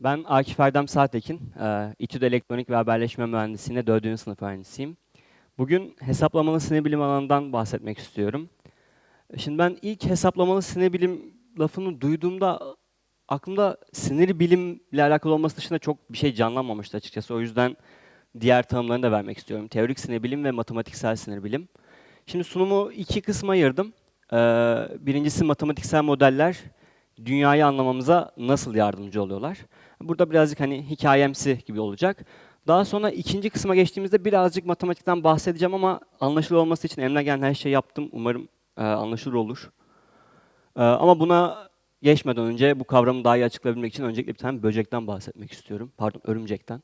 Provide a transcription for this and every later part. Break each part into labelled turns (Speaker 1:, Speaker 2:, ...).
Speaker 1: Ben Akif Erdem Saatekin, e, İTÜ'de Elektronik ve Haberleşme Mühendisliğinde 4. sınıf öğrencisiyim. Bugün hesaplamalı sinir bilim alanından bahsetmek istiyorum. Şimdi ben ilk hesaplamalı sinir bilim lafını duyduğumda aklımda sinir bilimle alakalı olması dışında çok bir şey canlanmamıştı açıkçası. O yüzden diğer tanımlarını da vermek istiyorum. Teorik sinir bilim ve matematiksel sinir bilim. Şimdi sunumu iki kısma ayırdım. Ee, birincisi matematiksel modeller dünyayı anlamamıza nasıl yardımcı oluyorlar? Burada birazcık hani hikayemsi gibi olacak. Daha sonra ikinci kısma geçtiğimizde birazcık matematikten bahsedeceğim ama anlaşılır olması için elimden gelen her şeyi yaptım. Umarım e, anlaşılır olur. E, ama buna geçmeden önce bu kavramı daha iyi açıklayabilmek için öncelikle bir tane böcekten bahsetmek istiyorum. Pardon, örümcekten.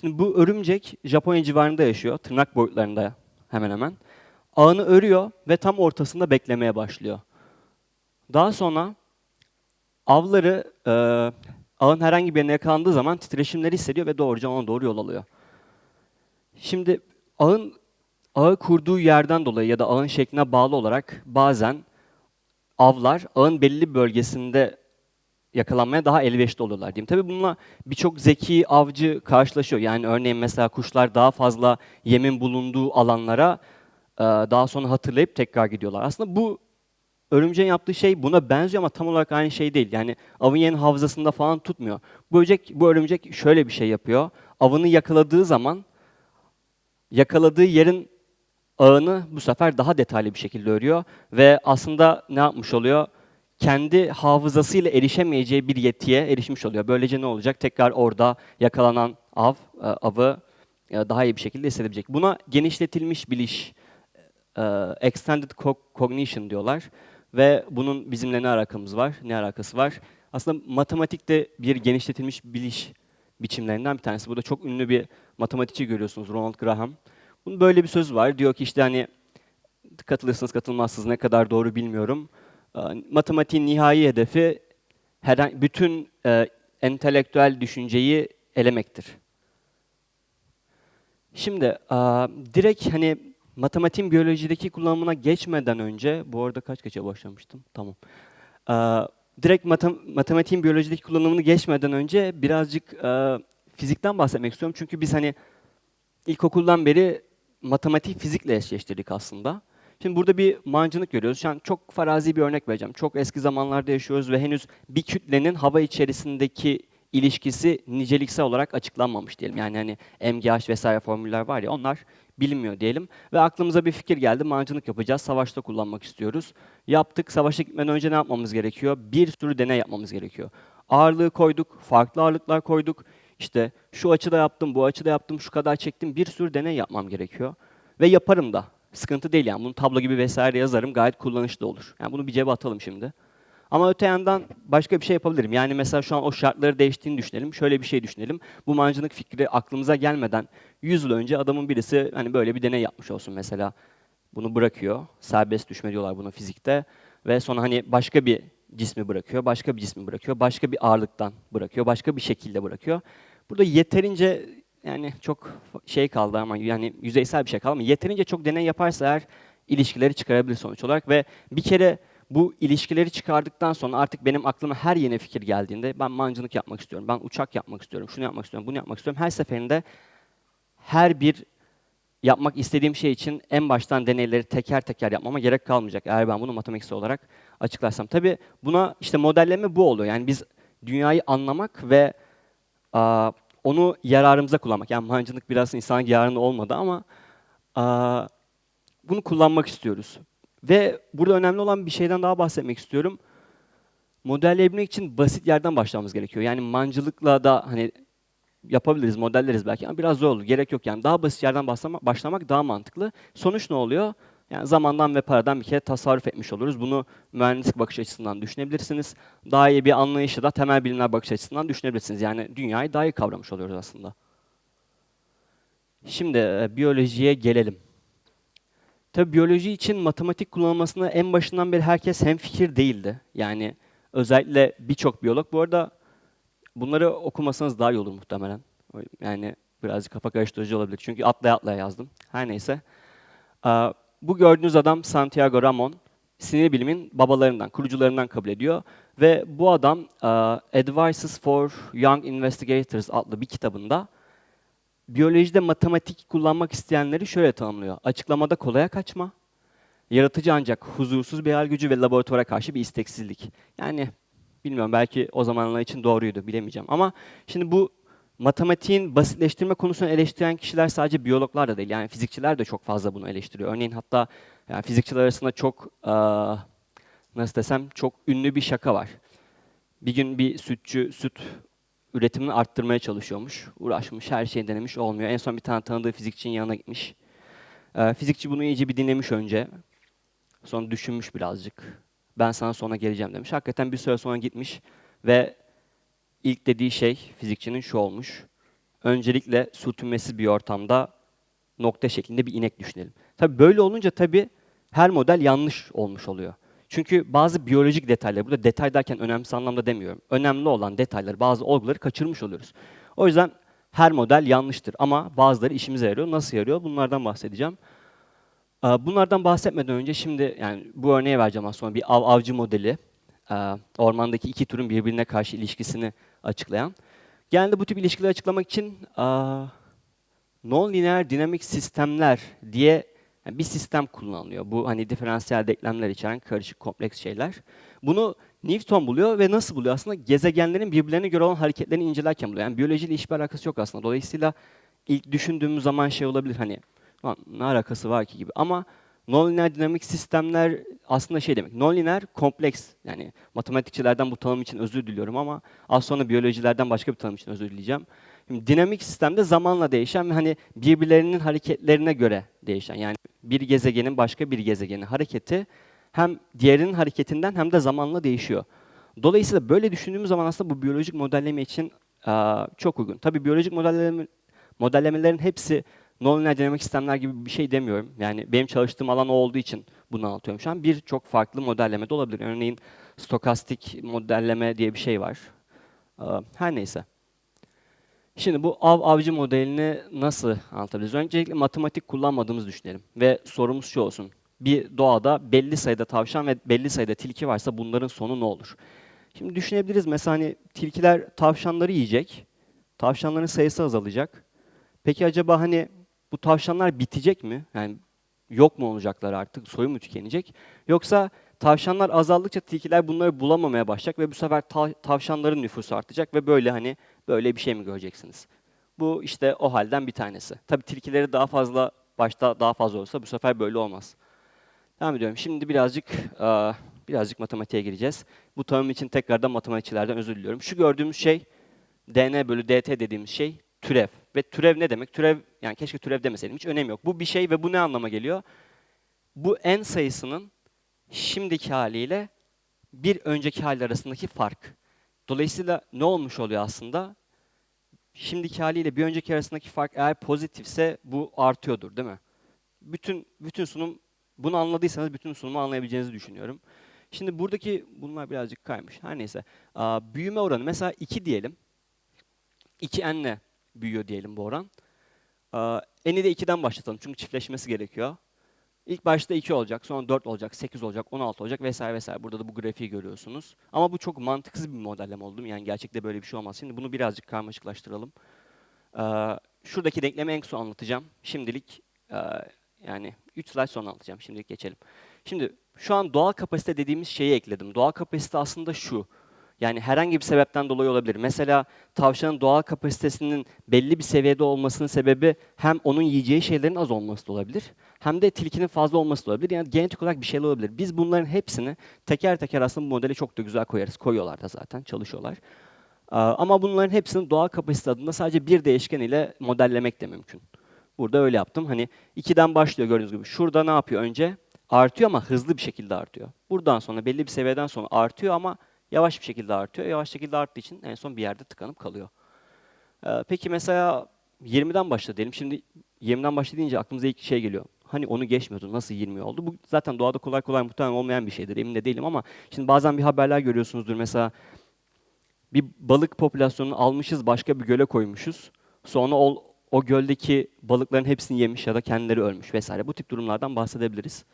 Speaker 1: Şimdi bu örümcek Japonya civarında yaşıyor, tırnak boyutlarında hemen hemen. Ağını örüyor ve tam ortasında beklemeye başlıyor. Daha sonra avları e, ağın herhangi bir yerine yakalandığı zaman titreşimleri hissediyor ve doğruca ona doğru yol alıyor. Şimdi ağın ağı kurduğu yerden dolayı ya da ağın şekline bağlı olarak bazen avlar ağın belli bölgesinde yakalanmaya daha elverişli oluyorlar diyeyim. Tabii bununla birçok zeki avcı karşılaşıyor. Yani örneğin mesela kuşlar daha fazla yemin bulunduğu alanlara e, daha sonra hatırlayıp tekrar gidiyorlar. Aslında bu örümceğin yaptığı şey buna benziyor ama tam olarak aynı şey değil. Yani avın yerini hafızasında falan tutmuyor. Bu böcek, bu örümcek şöyle bir şey yapıyor. Avını yakaladığı zaman yakaladığı yerin ağını bu sefer daha detaylı bir şekilde örüyor ve aslında ne yapmış oluyor? Kendi hafızasıyla erişemeyeceği bir yetiye erişmiş oluyor. Böylece ne olacak? Tekrar orada yakalanan av, e, avı e, daha iyi bir şekilde hissedebilecek. Buna genişletilmiş biliş, e, extended co- cognition diyorlar. Ve bunun bizimle ne alakamız var, ne alakası var? Aslında matematikte bir genişletilmiş biliş biçimlerinden bir tanesi. Burada çok ünlü bir matematikçi görüyorsunuz, Ronald Graham. Bunun böyle bir sözü var. Diyor ki işte hani katılırsınız katılmazsınız ne kadar doğru bilmiyorum. Ee, Matematiğin nihai hedefi herhangi bütün e, entelektüel düşünceyi elemektir. Şimdi direkt hani matematiğin biyolojideki kullanımına geçmeden önce, bu arada kaç geçe başlamıştım? Tamam. E, direkt matem- matematiğin biyolojideki kullanımını geçmeden önce birazcık e, fizikten bahsetmek istiyorum. Çünkü biz hani ilkokuldan beri matematik fizikle eşleştirdik aslında. Şimdi burada bir mancınık görüyoruz. Şu an çok farazi bir örnek vereceğim. Çok eski zamanlarda yaşıyoruz ve henüz bir kütlenin hava içerisindeki ilişkisi niceliksel olarak açıklanmamış diyelim. Yani hani MGH vesaire formüller var ya onlar bilinmiyor diyelim. Ve aklımıza bir fikir geldi. Mancınık yapacağız. Savaşta kullanmak istiyoruz. Yaptık. Savaşa gitmeden önce ne yapmamız gerekiyor? Bir sürü deney yapmamız gerekiyor. Ağırlığı koyduk, farklı ağırlıklar koyduk. İşte şu açıda yaptım, bu açıda yaptım, şu kadar çektim. Bir sürü deney yapmam gerekiyor. Ve yaparım da. Sıkıntı değil yani. Bunu tablo gibi vesaire yazarım. Gayet kullanışlı olur. Yani bunu bir cebe atalım şimdi. Ama öte yandan başka bir şey yapabilirim. Yani mesela şu an o şartları değiştiğini düşünelim. Şöyle bir şey düşünelim. Bu mancınık fikri aklımıza gelmeden 100 yıl önce adamın birisi hani böyle bir deney yapmış olsun mesela. Bunu bırakıyor. Serbest düşme diyorlar buna fizikte. Ve sonra hani başka bir cismi bırakıyor, başka bir cismi bırakıyor, başka bir ağırlıktan bırakıyor, başka bir şekilde bırakıyor. Burada yeterince yani çok şey kaldı ama yani yüzeysel bir şey kaldı ama yeterince çok deney yaparsa eğer ilişkileri çıkarabilir sonuç olarak ve bir kere bu ilişkileri çıkardıktan sonra artık benim aklıma her yeni fikir geldiğinde ben mancınık yapmak istiyorum, ben uçak yapmak istiyorum, şunu yapmak istiyorum, bunu yapmak istiyorum. Her seferinde her bir yapmak istediğim şey için en baştan deneyleri teker teker yapmama gerek kalmayacak. Eğer ben bunu matematiksel olarak açıklarsam. Tabii buna işte modelleme bu oluyor. Yani biz dünyayı anlamak ve a, onu yararımıza kullanmak. Yani mancınık biraz insan yararına olmadı ama a, bunu kullanmak istiyoruz. Ve burada önemli olan bir şeyden daha bahsetmek istiyorum. Modelleyebilmek için basit yerden başlamamız gerekiyor. Yani mancılıkla da hani yapabiliriz, modelleriz belki ama biraz zor olur. Gerek yok yani. Daha basit yerden başlamak, daha mantıklı. Sonuç ne oluyor? Yani zamandan ve paradan bir kere tasarruf etmiş oluruz. Bunu mühendislik bakış açısından düşünebilirsiniz. Daha iyi bir anlayışı da temel bilimler bakış açısından düşünebilirsiniz. Yani dünyayı daha iyi kavramış oluyoruz aslında. Şimdi e, biyolojiye gelelim. Tabii biyoloji için matematik kullanılmasına en başından beri herkes hemfikir değildi. Yani özellikle birçok biyolog. Bu arada bunları okumasanız daha iyi olur muhtemelen. Yani birazcık kafa karıştırıcı olabilir. Çünkü atlaya atlaya yazdım. Her neyse. Bu gördüğünüz adam Santiago Ramon. Sinir bilimin babalarından, kurucularından kabul ediyor. Ve bu adam Advices for Young Investigators adlı bir kitabında biyolojide matematik kullanmak isteyenleri şöyle tanımlıyor. Açıklamada kolaya kaçma, yaratıcı ancak huzursuz bir hayal gücü ve laboratuvara karşı bir isteksizlik. Yani bilmiyorum belki o zamanlar için doğruydu bilemeyeceğim. Ama şimdi bu matematiğin basitleştirme konusunu eleştiren kişiler sadece biyologlar da değil. Yani fizikçiler de çok fazla bunu eleştiriyor. Örneğin hatta yani fizikçiler arasında çok nasıl desem çok ünlü bir şaka var. Bir gün bir sütçü süt üretimini arttırmaya çalışıyormuş. Uğraşmış, her şeyi denemiş, olmuyor. En son bir tane tanıdığı fizikçinin yanına gitmiş. Eee, fizikçi bunu iyice bir dinlemiş önce. Sonra düşünmüş birazcık. Ben sana sonra geleceğim demiş. Hakikaten bir süre sonra gitmiş ve ilk dediği şey fizikçinin şu olmuş. Öncelikle sürtünmesiz bir ortamda nokta şeklinde bir inek düşünelim. Tabii böyle olunca tabii her model yanlış olmuş oluyor. Çünkü bazı biyolojik detaylar, burada detay derken önemsiz anlamda demiyorum. Önemli olan detayları, bazı olguları kaçırmış oluyoruz. O yüzden her model yanlıştır ama bazıları işimize yarıyor. Nasıl yarıyor? Bunlardan bahsedeceğim. Ee, Bunlardan bahsetmeden önce şimdi yani bu örneği vereceğim sonra bir av avcı modeli. Ee, Ormandaki iki türün birbirine karşı ilişkisini açıklayan. Genelde bu tip ilişkileri açıklamak için aa, non-lineer dinamik sistemler diye yani bir sistem kullanılıyor. Bu hani diferansiyel denklemler içeren karışık kompleks şeyler. Bunu Newton buluyor ve nasıl buluyor? Aslında gezegenlerin birbirlerine göre olan hareketlerini incelerken buluyor. Yani biyolojiyle hiçbir alakası yok aslında. Dolayısıyla ilk düşündüğümüz zaman şey olabilir hani "Lan ne alakası var ki gibi. Ama nonlineer dinamik sistemler aslında şey demek. Nonlineer kompleks. Yani matematikçilerden bu tanım için özür diliyorum ama az sonra biyolojilerden başka bir tanım için özür dileyeceğim. Dinamik sistemde zamanla değişen ve hani birbirlerinin hareketlerine göre değişen. Yani bir gezegenin başka bir gezegenin hareketi hem diğerinin hareketinden hem de zamanla değişiyor. Dolayısıyla böyle düşündüğümüz zaman aslında bu biyolojik modelleme için çok uygun. Tabii biyolojik modelleme, modellemelerin hepsi nonlineer dinamik sistemler gibi bir şey demiyorum. Yani benim çalıştığım alan o olduğu için bunu anlatıyorum şu an. Birçok farklı modelleme de olabilir. Örneğin stokastik modelleme diye bir şey var. Her neyse. Şimdi bu av avcı modelini nasıl anlatabiliriz? Öncelikle matematik kullanmadığımızı düşünelim ve sorumuz şu olsun. Bir doğada belli sayıda tavşan ve belli sayıda tilki varsa bunların sonu ne olur? Şimdi düşünebiliriz mesela hani tilkiler tavşanları yiyecek, tavşanların sayısı azalacak. Peki acaba hani bu tavşanlar bitecek mi? Yani yok mu olacaklar artık, soyu mu tükenecek? Yoksa tavşanlar azaldıkça tilkiler bunları bulamamaya başlayacak ve bu sefer ta- tavşanların nüfusu artacak ve böyle hani böyle bir şey mi göreceksiniz? Bu işte o halden bir tanesi. Tabii tilkileri daha fazla, başta daha fazla olsa bu sefer böyle olmaz. Devam ediyorum. Şimdi birazcık birazcık matematiğe gireceğiz. Bu tanım için tekrardan matematikçilerden özür diliyorum. Şu gördüğümüz şey dn bölü dt dediğimiz şey türev. Ve türev ne demek? Türev, yani keşke türev demeseydim. Hiç önemi yok. Bu bir şey ve bu ne anlama geliyor? Bu n sayısının şimdiki haliyle bir önceki hal arasındaki fark. Dolayısıyla ne olmuş oluyor aslında? Şimdiki haliyle bir önceki arasındaki fark eğer pozitifse bu artıyordur değil mi? Bütün bütün sunum bunu anladıysanız bütün sunumu anlayabileceğinizi düşünüyorum. Şimdi buradaki bunlar birazcık kaymış. Her neyse. Büyüme oranı mesela 2 diyelim. 2n'le büyüyor diyelim bu oran. N'i de 2'den başlatalım çünkü çiftleşmesi gerekiyor. İlk başta 2 olacak, sonra 4 olacak, 8 olacak, 16 olacak vesaire vesaire. Burada da bu grafiği görüyorsunuz. Ama bu çok mantıksız bir modelleme oldu. Yani gerçekte böyle bir şey olmaz. Şimdi bunu birazcık karmaşıklaştıralım. Ee, şuradaki denklemi en son anlatacağım. Şimdilik e, yani 3 slide sonra anlatacağım. Şimdilik geçelim. Şimdi şu an doğal kapasite dediğimiz şeyi ekledim. Doğal kapasite aslında şu. Yani herhangi bir sebepten dolayı olabilir. Mesela tavşanın doğal kapasitesinin belli bir seviyede olmasının sebebi hem onun yiyeceği şeylerin az olması da olabilir. Hem de tilkinin fazla olması da olabilir. Yani genetik olarak bir şeyler olabilir. Biz bunların hepsini teker teker aslında bu modeli çok da güzel koyarız. Koyuyorlar da zaten, çalışıyorlar. Ama bunların hepsini doğal kapasite adında sadece bir değişken ile modellemek de mümkün. Burada öyle yaptım. Hani 2'den başlıyor gördüğünüz gibi. Şurada ne yapıyor önce? Artıyor ama hızlı bir şekilde artıyor. Buradan sonra belli bir seviyeden sonra artıyor ama yavaş bir şekilde artıyor. Yavaş şekilde arttığı için en son bir yerde tıkanıp kalıyor. Ee, peki mesela 20'den başla diyelim. Şimdi 20'den başla deyince aklımıza ilk şey geliyor. Hani onu geçmiyordu, nasıl 20 oldu? Bu zaten doğada kolay kolay muhtemelen olmayan bir şeydir, emin de değilim ama şimdi bazen bir haberler görüyorsunuzdur. Mesela bir balık popülasyonunu almışız, başka bir göle koymuşuz. Sonra o, o göldeki balıkların hepsini yemiş ya da kendileri ölmüş vesaire. Bu tip durumlardan bahsedebiliriz.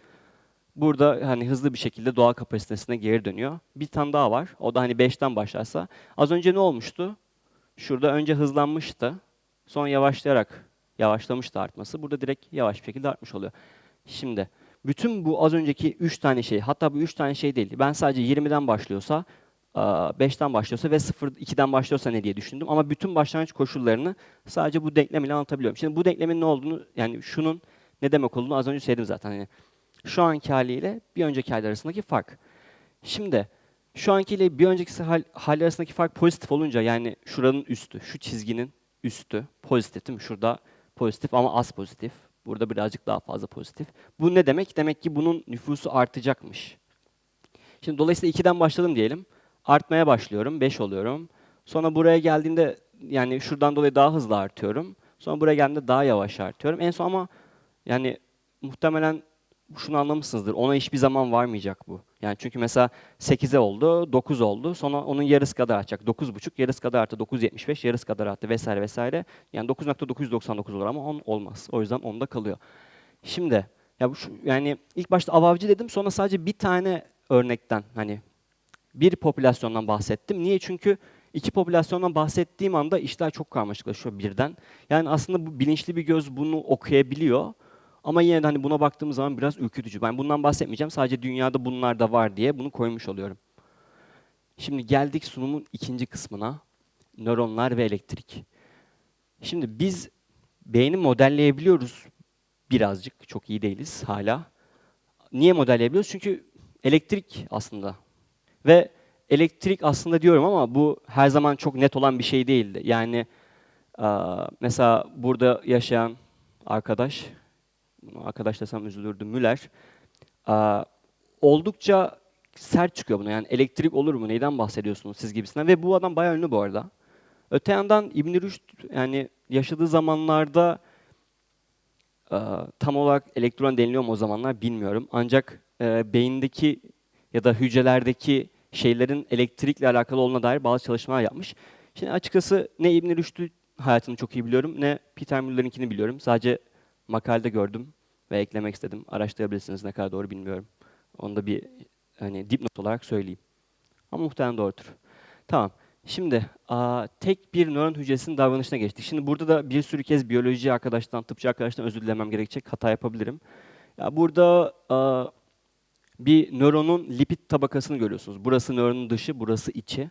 Speaker 1: Burada hani hızlı bir şekilde doğal kapasitesine geri dönüyor. Bir tane daha var. O da hani 5'ten başlarsa. Az önce ne olmuştu? Şurada önce hızlanmıştı. Sonra yavaşlayarak yavaşlamıştı artması. Burada direkt yavaş bir şekilde artmış oluyor. Şimdi bütün bu az önceki 3 tane şey, hatta bu 3 tane şey değil. Ben sadece 20'den başlıyorsa, 5'ten başlıyorsa ve 0 2'den başlıyorsa ne diye düşündüm. Ama bütün başlangıç koşullarını sadece bu denklem ile anlatabiliyorum. Şimdi bu denklemin ne olduğunu, yani şunun ne demek olduğunu az önce söyledim zaten. Yani şu anki haliyle bir önceki hal arasındaki fark. Şimdi şu anki ile bir önceki hal, hal arasındaki fark pozitif olunca yani şuranın üstü, şu çizginin üstü pozitif değil mi? Şurada pozitif ama az pozitif. Burada birazcık daha fazla pozitif. Bu ne demek? Demek ki bunun nüfusu artacakmış. Şimdi dolayısıyla 2'den başladım diyelim. Artmaya başlıyorum, 5 oluyorum. Sonra buraya geldiğimde yani şuradan dolayı daha hızlı artıyorum. Sonra buraya geldiğimde daha yavaş artıyorum. En son ama yani muhtemelen şunu anlamışsınızdır. Ona hiçbir zaman varmayacak bu. Yani çünkü mesela 8'e oldu, 9 oldu. Sonra onun yarısı kadar artacak. 9,5 yarısı kadar arttı. 9,75 yarısı kadar arttı vesaire vesaire. Yani 9.999 olur ama 10 olmaz. O yüzden onda kalıyor. Şimdi ya bu şu, yani ilk başta avavcı dedim sonra sadece bir tane örnekten hani bir popülasyondan bahsettim. Niye? Çünkü iki popülasyondan bahsettiğim anda işler çok karmaşıklaşıyor birden. Yani aslında bu bilinçli bir göz bunu okuyabiliyor. Ama yine de hani buna baktığımız zaman biraz ürkütücü. Ben bundan bahsetmeyeceğim. Sadece dünyada bunlar da var diye bunu koymuş oluyorum. Şimdi geldik sunumun ikinci kısmına. Nöronlar ve elektrik. Şimdi biz beyni modelleyebiliyoruz birazcık. Çok iyi değiliz hala. Niye modelleyebiliyoruz? Çünkü elektrik aslında. Ve elektrik aslında diyorum ama bu her zaman çok net olan bir şey değildi. Yani mesela burada yaşayan arkadaş arkadaş desem üzülürdüm Müller. oldukça sert çıkıyor buna. Yani elektrik olur mu? Neyden bahsediyorsunuz siz gibisinden? Ve bu adam bayağı ünlü bu arada. Öte yandan İbn Rüşd yani yaşadığı zamanlarda tam olarak elektron deniliyor mu o zamanlar bilmiyorum. Ancak e, beyindeki ya da hücrelerdeki şeylerin elektrikle alakalı olduğuna dair bazı çalışmalar yapmış. Şimdi açıkçası ne İbn Rüşd'ü hayatını çok iyi biliyorum ne Peter Müller'inkini biliyorum. Sadece makalede gördüm ve eklemek istedim. Araştırabilirsiniz ne kadar doğru bilmiyorum. Onu da bir hani dipnot olarak söyleyeyim. Ama muhtemelen doğrudur. Tamam. Şimdi a, tek bir nöron hücresinin davranışına geçtik. Şimdi burada da bir sürü kez biyoloji arkadaştan, tıpçı arkadaştan özür dilemem gerekecek. Hata yapabilirim. Ya burada a, bir nöronun lipid tabakasını görüyorsunuz. Burası nöronun dışı, burası içi.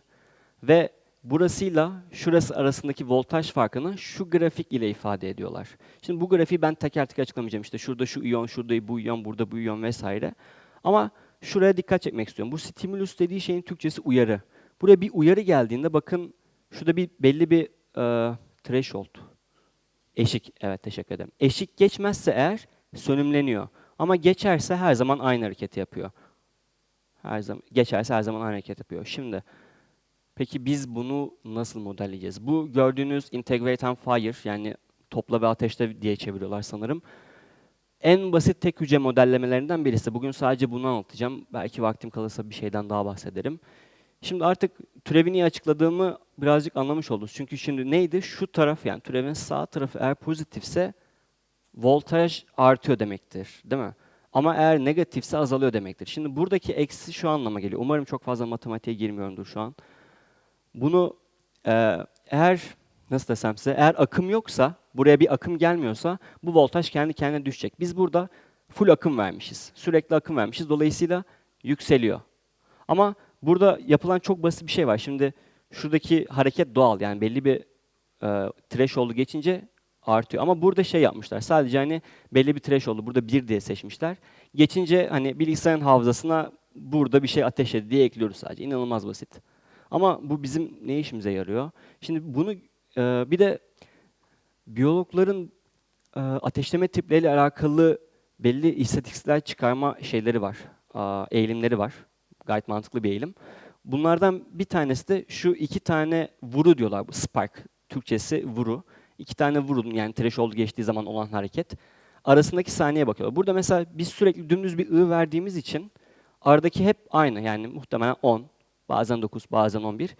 Speaker 1: Ve burasıyla şurası arasındaki voltaj farkını şu grafik ile ifade ediyorlar. Şimdi bu grafiği ben teker teker açıklamayacağım. İşte şurada şu iyon, şurada bu iyon, burada bu iyon vesaire. Ama şuraya dikkat çekmek istiyorum. Bu stimulus dediği şeyin Türkçesi uyarı. Buraya bir uyarı geldiğinde bakın şurada bir belli bir e, threshold. Eşik, evet teşekkür ederim. Eşik geçmezse eğer sönümleniyor. Ama geçerse her zaman aynı hareketi yapıyor. Her zaman geçerse her zaman aynı hareket yapıyor. Şimdi Peki biz bunu nasıl modelleyeceğiz? Bu gördüğünüz integrate and fire yani topla ve ateşte diye çeviriyorlar sanırım. En basit tek hücre modellemelerinden birisi. Bugün sadece bunu anlatacağım. Belki vaktim kalırsa bir şeyden daha bahsederim. Şimdi artık türevini açıkladığımı birazcık anlamış oldunuz. Çünkü şimdi neydi? Şu taraf yani türevin sağ tarafı eğer pozitifse voltaj artıyor demektir. Değil mi? Ama eğer negatifse azalıyor demektir. Şimdi buradaki eksi şu anlama geliyor. Umarım çok fazla matematiğe girmiyorumdur şu an. Bunu e, eğer nasıl desem size eğer akım yoksa buraya bir akım gelmiyorsa bu voltaj kendi kendine düşecek. Biz burada full akım vermişiz. Sürekli akım vermişiz. Dolayısıyla yükseliyor. Ama burada yapılan çok basit bir şey var. Şimdi şuradaki hareket doğal yani belli bir e, threshold'u geçince artıyor. Ama burada şey yapmışlar. Sadece hani belli bir threshold'u burada bir diye seçmişler. Geçince hani bilgisayarın hafızasına burada bir şey ateşledi diye ekliyoruz sadece. İnanılmaz basit. Ama bu bizim ne işimize yarıyor? Şimdi bunu e, bir de biyologların e, ateşleme tipleriyle alakalı belli istatistikler çıkarma şeyleri var, e, eğilimleri var. Gayet mantıklı bir eğilim. Bunlardan bir tanesi de şu iki tane vuru diyorlar, bu spark, Türkçesi vuru. İki tane vurun yani threshold geçtiği zaman olan hareket. Arasındaki saniye bakıyorlar. Burada mesela biz sürekli dümdüz bir ı verdiğimiz için aradaki hep aynı yani muhtemelen 10, bazen 9, bazen 11.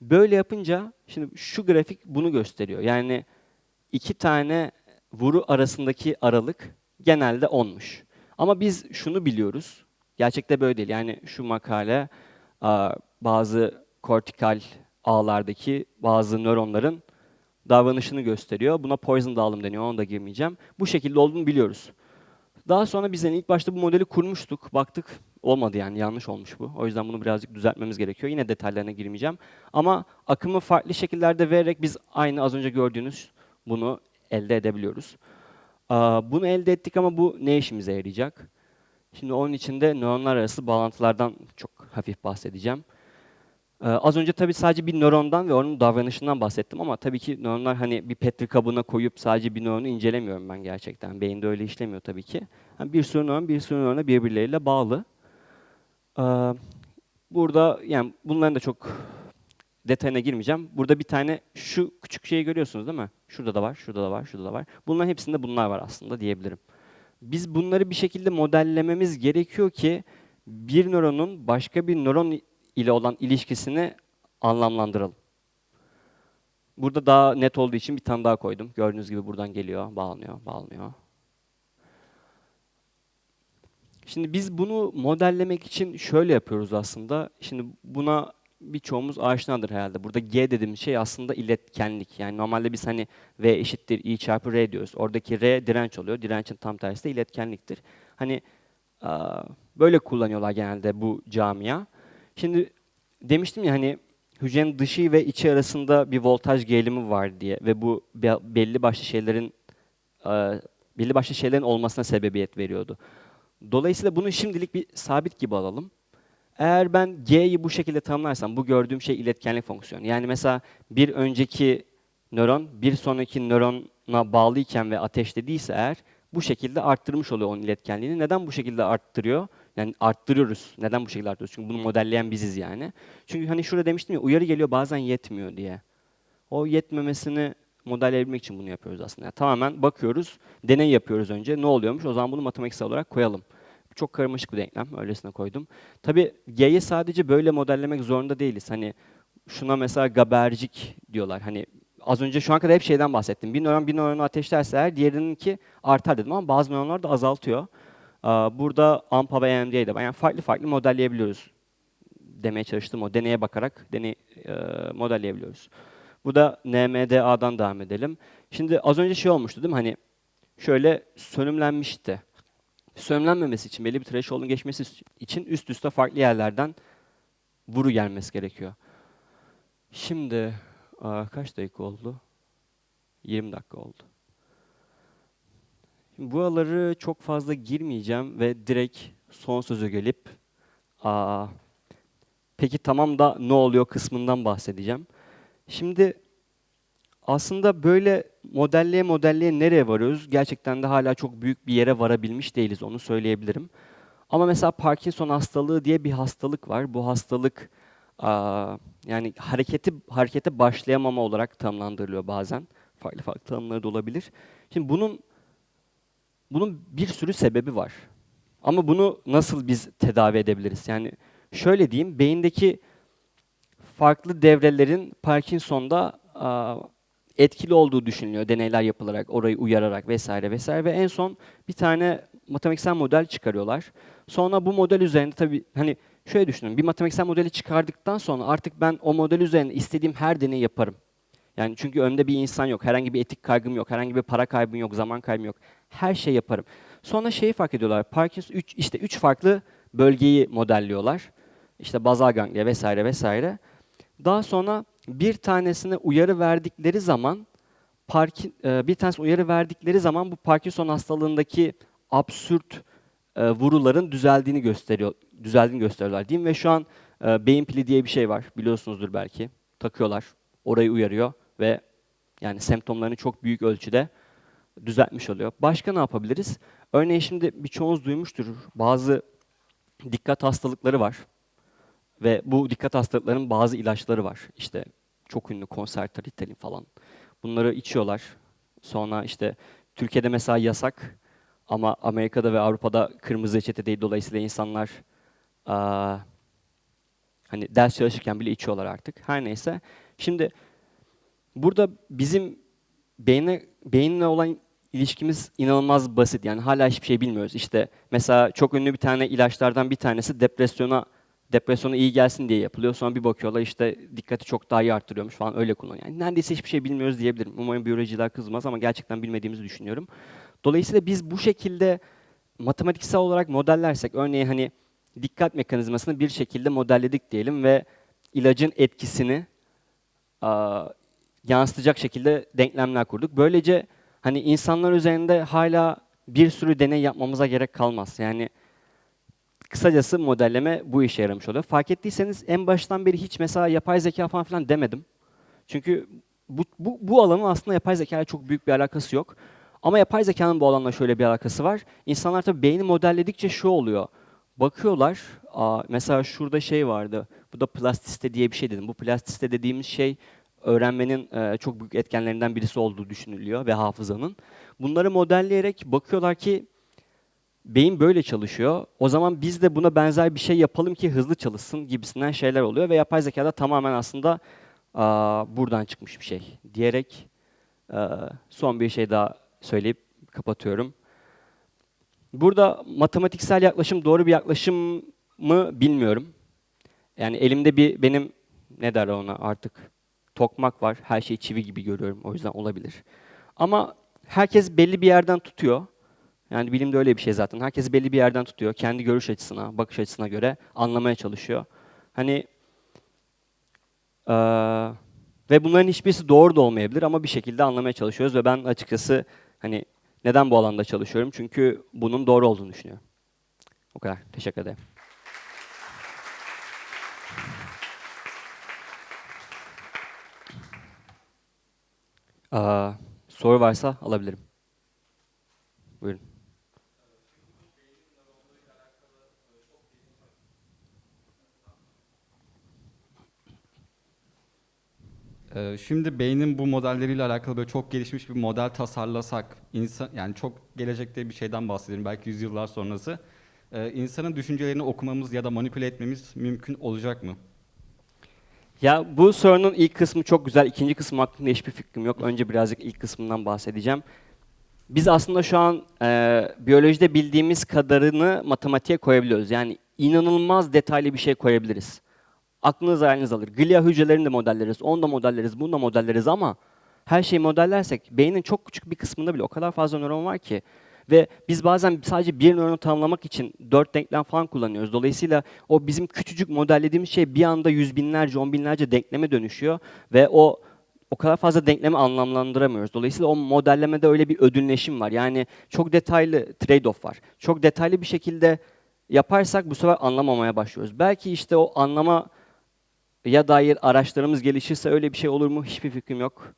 Speaker 1: Böyle yapınca şimdi şu grafik bunu gösteriyor. Yani iki tane vuru arasındaki aralık genelde 10'muş. Ama biz şunu biliyoruz. Gerçekte böyle değil. Yani şu makale bazı kortikal ağlardaki bazı nöronların davranışını gösteriyor. Buna Poisson dağılım deniyor. Ona da girmeyeceğim. Bu şekilde olduğunu biliyoruz. Daha sonra biz ilk başta bu modeli kurmuştuk. Baktık olmadı yani yanlış olmuş bu. O yüzden bunu birazcık düzeltmemiz gerekiyor. Yine detaylarına girmeyeceğim. Ama akımı farklı şekillerde vererek biz aynı az önce gördüğünüz bunu elde edebiliyoruz. Bunu elde ettik ama bu ne işimize yarayacak? Şimdi onun için de nöronlar arası bağlantılardan çok hafif bahsedeceğim. Az önce tabii sadece bir nörondan ve onun davranışından bahsettim ama tabii ki nöronlar hani bir petri kabına koyup sadece bir nöronu incelemiyorum ben gerçekten. Beyinde öyle işlemiyor tabii ki. Bir sürü nöron bir sürü nörona birbirleriyle bağlı. Burada yani bunların da çok detayına girmeyeceğim. Burada bir tane şu küçük şeyi görüyorsunuz değil mi? Şurada da var, şurada da var, şurada da var. Bunların hepsinde bunlar var aslında diyebilirim. Biz bunları bir şekilde modellememiz gerekiyor ki bir nöronun başka bir nöron ile olan ilişkisini anlamlandıralım. Burada daha net olduğu için bir tane daha koydum. Gördüğünüz gibi buradan geliyor, bağlanıyor, bağlanıyor. Şimdi biz bunu modellemek için şöyle yapıyoruz aslında. Şimdi buna birçoğumuz aşinadır herhalde. Burada G dediğimiz şey aslında iletkenlik. Yani normalde biz hani V eşittir I çarpı R diyoruz. Oradaki R direnç oluyor. Direncin tam tersi de iletkenliktir. Hani böyle kullanıyorlar genelde bu camia. Şimdi demiştim ya hani hücrenin dışı ve içi arasında bir voltaj gerilimi var diye ve bu belli başlı şeylerin belli başlı şeylerin olmasına sebebiyet veriyordu. Dolayısıyla bunu şimdilik bir sabit gibi alalım. Eğer ben G'yi bu şekilde tanımlarsam, bu gördüğüm şey iletkenlik fonksiyonu. Yani mesela bir önceki nöron bir sonraki nörona bağlıyken ve ateşlediyse eğer bu şekilde arttırmış oluyor onun iletkenliğini. Neden bu şekilde arttırıyor? Yani arttırıyoruz. Neden bu şekilde arttırıyoruz? Çünkü bunu modelleyen biziz yani. Çünkü hani şurada demiştim ya uyarı geliyor bazen yetmiyor diye. O yetmemesini modelleyebilmek için bunu yapıyoruz aslında. Yani tamamen bakıyoruz, deney yapıyoruz önce. Ne oluyormuş? O zaman bunu matematiksel olarak koyalım. Çok karmaşık bir denklem. Öylesine koydum. Tabii G'yi sadece böyle modellemek zorunda değiliz. Hani şuna mesela gabercik diyorlar. Hani az önce şu an kadar hep şeyden bahsettim. Bir nöron bir nöronu ateşlerse eğer diğerininki artar dedim ama bazı nöronlar da azaltıyor. Burada AMPA ve EMD'yi yani farklı farklı modelleyebiliyoruz demeye çalıştım o deneye bakarak deney e, modelleyebiliyoruz. Bu da NMDA'dan devam edelim. Şimdi az önce şey olmuştu değil mi? Hani şöyle sönümlenmişti. Sönümlenmemesi için, belli bir threshold'un geçmesi için üst üste farklı yerlerden vuru gelmesi gerekiyor. Şimdi aa, kaç dakika oldu? 20 dakika oldu. Şimdi buraları çok fazla girmeyeceğim ve direkt son söze gelip aa, peki tamam da ne oluyor kısmından bahsedeceğim. Şimdi aslında böyle modelleye modelleye nereye varıyoruz? Gerçekten de hala çok büyük bir yere varabilmiş değiliz, onu söyleyebilirim. Ama mesela Parkinson hastalığı diye bir hastalık var. Bu hastalık yani hareketi harekete başlayamama olarak tanımlandırılıyor bazen. Farklı farklı tanımları da olabilir. Şimdi bunun bunun bir sürü sebebi var. Ama bunu nasıl biz tedavi edebiliriz? Yani şöyle diyeyim, beyindeki farklı devrelerin Parkinson'da etkili olduğu düşünülüyor deneyler yapılarak, orayı uyararak vesaire vesaire ve en son bir tane matematiksel model çıkarıyorlar. Sonra bu model üzerinde tabii hani şöyle düşünün, bir matematiksel modeli çıkardıktan sonra artık ben o model üzerinde istediğim her deneyi yaparım. Yani çünkü önde bir insan yok, herhangi bir etik kaygım yok, herhangi bir para kaybım yok, zaman kaybım yok. Her şey yaparım. Sonra şeyi fark ediyorlar, Parkinson 3 işte üç farklı bölgeyi modelliyorlar. İşte bazal ganglia vesaire vesaire. Daha sonra bir tanesine uyarı verdikleri zaman e, bir tanesi uyarı verdikleri zaman bu Parkinson hastalığındaki absürt e, vuruların düzeldiğini gösteriyor, düzeldiğini gösteriyorlar diyeyim ve şu an e, beyin pili diye bir şey var biliyorsunuzdur belki. Takıyorlar, orayı uyarıyor ve yani semptomlarını çok büyük ölçüde düzeltmiş oluyor. Başka ne yapabiliriz? Örneğin şimdi birçoğunuz duymuştur. Bazı dikkat hastalıkları var. Ve bu dikkat hastalıklarının bazı ilaçları var. İşte çok ünlü konserta, ritalin falan. Bunları içiyorlar. Sonra işte Türkiye'de mesela yasak ama Amerika'da ve Avrupa'da kırmızı reçete değil. Dolayısıyla insanlar aa, hani ders çalışırken bile içiyorlar artık. Her neyse. Şimdi burada bizim beyne, beyinle olan ilişkimiz inanılmaz basit. Yani hala hiçbir şey bilmiyoruz. İşte mesela çok ünlü bir tane ilaçlardan bir tanesi depresyona depresyona iyi gelsin diye yapılıyor. Sonra bir bakıyorlar işte dikkati çok daha iyi arttırıyormuş falan öyle kullanıyor. Yani neredeyse hiçbir şey bilmiyoruz diyebilirim. Umarım biyolojiciler kızmaz ama gerçekten bilmediğimizi düşünüyorum. Dolayısıyla biz bu şekilde matematiksel olarak modellersek örneğin hani dikkat mekanizmasını bir şekilde modelledik diyelim ve ilacın etkisini aa, yansıtacak şekilde denklemler kurduk. Böylece hani insanlar üzerinde hala bir sürü deney yapmamıza gerek kalmaz. Yani kısacası modelleme bu işe yaramış oluyor. Fark ettiyseniz en baştan beri hiç mesela yapay zeka falan filan demedim. Çünkü bu, bu, bu alanın aslında yapay zeka ile çok büyük bir alakası yok. Ama yapay zekanın bu alanla şöyle bir alakası var. İnsanlar tabii beyni modelledikçe şu oluyor. Bakıyorlar, aa, mesela şurada şey vardı, bu da plastisite diye bir şey dedim. Bu plastisite dediğimiz şey öğrenmenin e, çok büyük etkenlerinden birisi olduğu düşünülüyor ve hafızanın. Bunları modelleyerek bakıyorlar ki beyin böyle çalışıyor. O zaman biz de buna benzer bir şey yapalım ki hızlı çalışsın gibisinden şeyler oluyor ve yapay zekada tamamen aslında aa, buradan çıkmış bir şey diyerek e, son bir şey daha söyleyip kapatıyorum. Burada matematiksel yaklaşım doğru bir yaklaşım mı bilmiyorum. Yani elimde bir benim ne derler ona artık tokmak var. Her şeyi çivi gibi görüyorum. O yüzden olabilir. Ama herkes belli bir yerden tutuyor. Yani bilimde öyle bir şey zaten. Herkes belli bir yerden tutuyor. Kendi görüş açısına, bakış açısına göre anlamaya çalışıyor. Hani eee, ve bunların hiçbirisi doğru da olmayabilir ama bir şekilde anlamaya çalışıyoruz ve ben açıkçası hani neden bu alanda çalışıyorum? Çünkü bunun doğru olduğunu düşünüyorum. O kadar. Teşekkür ederim. Aa, soru varsa alabilirim. Buyurun.
Speaker 2: Şimdi beynin bu modelleriyle alakalı böyle çok gelişmiş bir model tasarlasak, insan yani çok gelecekte bir şeyden bahsediyorum belki yüzyıllar sonrası. Ee, insanın düşüncelerini okumamız ya da manipüle etmemiz mümkün olacak mı?
Speaker 1: Ya bu sorunun ilk kısmı çok güzel. İkinci kısmı hakkında hiçbir fikrim yok. Önce birazcık ilk kısmından bahsedeceğim. Biz aslında şu an e, biyolojide bildiğimiz kadarını matematiğe koyabiliyoruz. Yani inanılmaz detaylı bir şey koyabiliriz. Aklınız hayaliniz alır. Glia hücrelerini de modelleriz, onu da modelleriz, bunu da modelleriz ama her şeyi modellersek beynin çok küçük bir kısmında bile o kadar fazla nöron var ki ve biz bazen sadece bir nöronu tanımlamak için dört denklem falan kullanıyoruz. Dolayısıyla o bizim küçücük modellediğimiz şey bir anda yüz binlerce, on binlerce denkleme dönüşüyor ve o o kadar fazla denklemi anlamlandıramıyoruz. Dolayısıyla o modellemede öyle bir ödünleşim var. Yani çok detaylı trade-off var. Çok detaylı bir şekilde yaparsak bu sefer anlamamaya başlıyoruz. Belki işte o anlama ya dair araçlarımız gelişirse öyle bir şey olur mu? Hiçbir fikrim yok.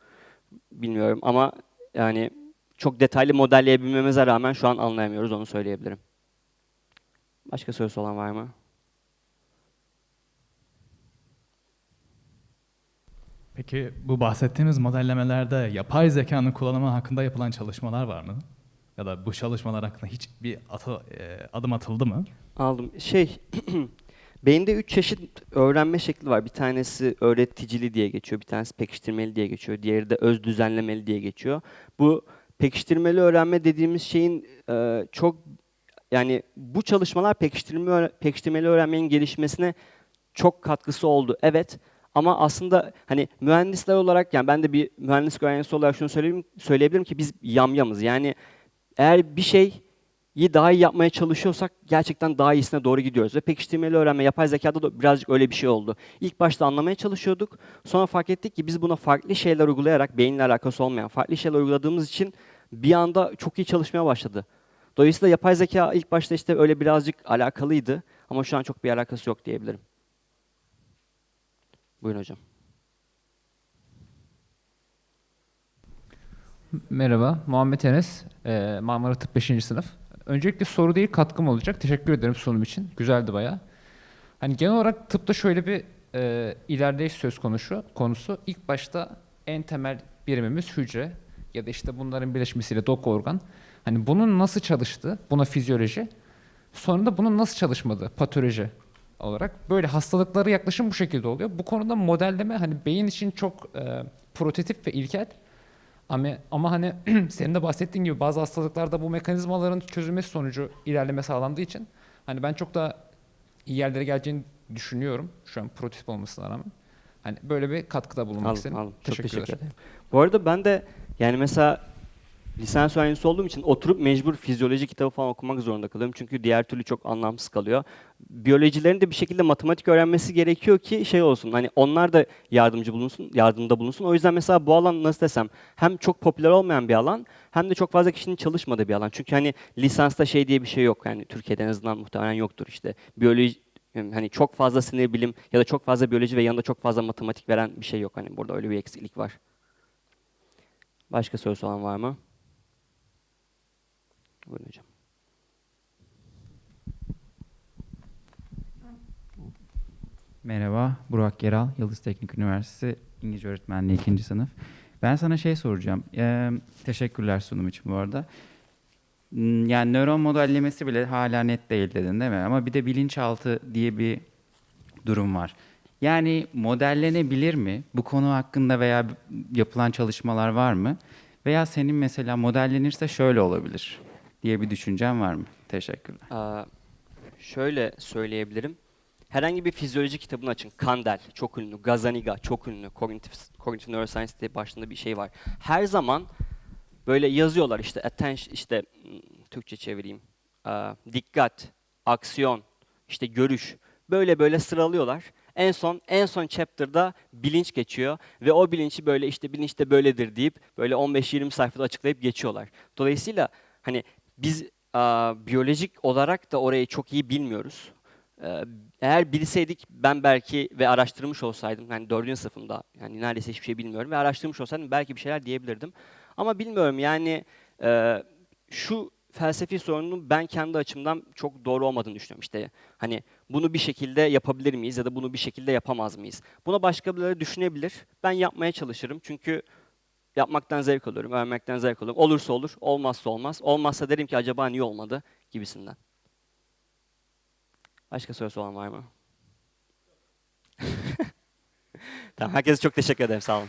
Speaker 1: Bilmiyorum ama yani çok detaylı modelleyebilmemize rağmen şu an anlayamıyoruz onu söyleyebilirim. Başka sorusu olan var mı?
Speaker 3: Peki bu bahsettiğimiz modellemelerde yapay zekanın kullanımı hakkında yapılan çalışmalar var mı? Ya da bu çalışmalar hakkında hiç bir atı, e, adım atıldı mı?
Speaker 1: Aldım. Şey, beyinde üç çeşit öğrenme şekli var. Bir tanesi öğreticili diye geçiyor, bir tanesi pekiştirmeli diye geçiyor, diğeri de öz düzenlemeli diye geçiyor. Bu pekiştirmeli öğrenme dediğimiz şeyin e, çok yani bu çalışmalar pekiştirme, pekiştirmeli öğrenmenin gelişmesine çok katkısı oldu. Evet. Ama aslında hani mühendisler olarak yani ben de bir mühendislik öğrencisi olarak şunu söyleyeyim, söyleyebilirim ki biz yamyamız. Yani eğer bir şeyi daha iyi yapmaya çalışıyorsak gerçekten daha iyisine doğru gidiyoruz. Ve pekiştirmeli öğrenme, yapay zekada da birazcık öyle bir şey oldu. İlk başta anlamaya çalışıyorduk. Sonra fark ettik ki biz buna farklı şeyler uygulayarak, beyinle alakası olmayan farklı şeyler uyguladığımız için bir anda çok iyi çalışmaya başladı. Dolayısıyla yapay zeka ilk başta işte öyle birazcık alakalıydı. Ama şu an çok bir alakası yok diyebilirim. Buyurun hocam.
Speaker 4: Merhaba, Muhammed Enes, Marmara Tıp 5. sınıf. Öncelikle soru değil, katkım olacak. Teşekkür ederim sunum için. Güzeldi bayağı. Hani genel olarak tıpta şöyle bir e, ilerleyiş söz konusu. Konusu ilk başta en temel birimimiz hücre ya da işte bunların birleşmesiyle doku organ. Hani bunun nasıl çalıştığı, buna fizyoloji. Sonra da bunun nasıl çalışmadığı, patoloji olarak. Böyle hastalıklara yaklaşım bu şekilde oluyor. Bu konuda modelleme hani beyin için çok e, prototip ve ilkel. Ama, ama hani senin de bahsettiğin gibi bazı hastalıklarda bu mekanizmaların çözülmesi sonucu ilerleme sağlandığı için hani ben çok daha iyi yerlere geleceğini düşünüyorum. Şu an prototip olmasına rağmen. Hani böyle bir katkıda bulunmak
Speaker 1: Aldım,
Speaker 4: istedim.
Speaker 1: aldım. Çok
Speaker 4: Teşekkürler.
Speaker 1: teşekkür ederim. Bu arada ben de yani mesela lisans öğrencisi olduğum için oturup mecbur fizyoloji kitabı falan okumak zorunda kalıyorum. Çünkü diğer türlü çok anlamsız kalıyor. Biyolojilerin de bir şekilde matematik öğrenmesi gerekiyor ki şey olsun. Hani onlar da yardımcı bulunsun, yardımda bulunsun. O yüzden mesela bu alan nasıl desem hem çok popüler olmayan bir alan hem de çok fazla kişinin çalışmadığı bir alan. Çünkü hani lisansta şey diye bir şey yok. Yani Türkiye'de en azından muhtemelen yoktur işte. Biyoloji hani çok fazla sinir bilim ya da çok fazla biyoloji ve yanında çok fazla matematik veren bir şey yok. Hani burada öyle bir eksiklik var. Başka sorusu olan var mı? Buyurun hocam.
Speaker 5: Merhaba, Burak Geral, Yıldız Teknik Üniversitesi İngilizce Öğretmenliği 2. sınıf. Ben sana şey soracağım. Ee, teşekkürler sunum için bu arada. Hmm, Yani nöron modellemesi bile hala net değil dedin değil mi? Ama bir de bilinçaltı diye bir durum var. Yani modellenebilir mi? Bu konu hakkında veya yapılan çalışmalar var mı? Veya senin mesela modellenirse şöyle olabilir diye bir düşüncen var mı? Teşekkürler.
Speaker 1: Aa, şöyle söyleyebilirim. Herhangi bir fizyoloji kitabını açın. Kandel çok ünlü, Gazaniga çok ünlü, Cognitive, Cognitive Neuroscience diye başında bir şey var. Her zaman böyle yazıyorlar işte attention, işte hmm, Türkçe çevireyim. Aa, dikkat, aksiyon, işte görüş. Böyle böyle sıralıyorlar. En son en son chapter'da bilinç geçiyor ve o bilinci böyle işte bilinç de böyledir deyip böyle 15-20 sayfada açıklayıp geçiyorlar. Dolayısıyla hani biz aa, biyolojik olarak da orayı çok iyi bilmiyoruz. Ee, Eğer bilseydik ben belki ve araştırmış olsaydım yani dördüncü sınıfımda yani neredeyse hiçbir şey bilmiyorum ve araştırmış olsaydım belki bir şeyler diyebilirdim. Ama bilmiyorum yani e, şu felsefi sorunun ben kendi açımdan çok doğru olmadığını düşünüyorum. İşte hani bunu bir şekilde yapabilir miyiz ya da bunu bir şekilde yapamaz mıyız? Buna başkaları düşünebilir. Ben yapmaya çalışırım çünkü yapmaktan zevk alıyorum, öğrenmekten zevk alıyorum. Olursa olur, olmazsa olmaz. Olmazsa derim ki acaba niye olmadı gibisinden. Başka sorusu olan var mı? tamam, herkese çok teşekkür ederim. Sağ olun.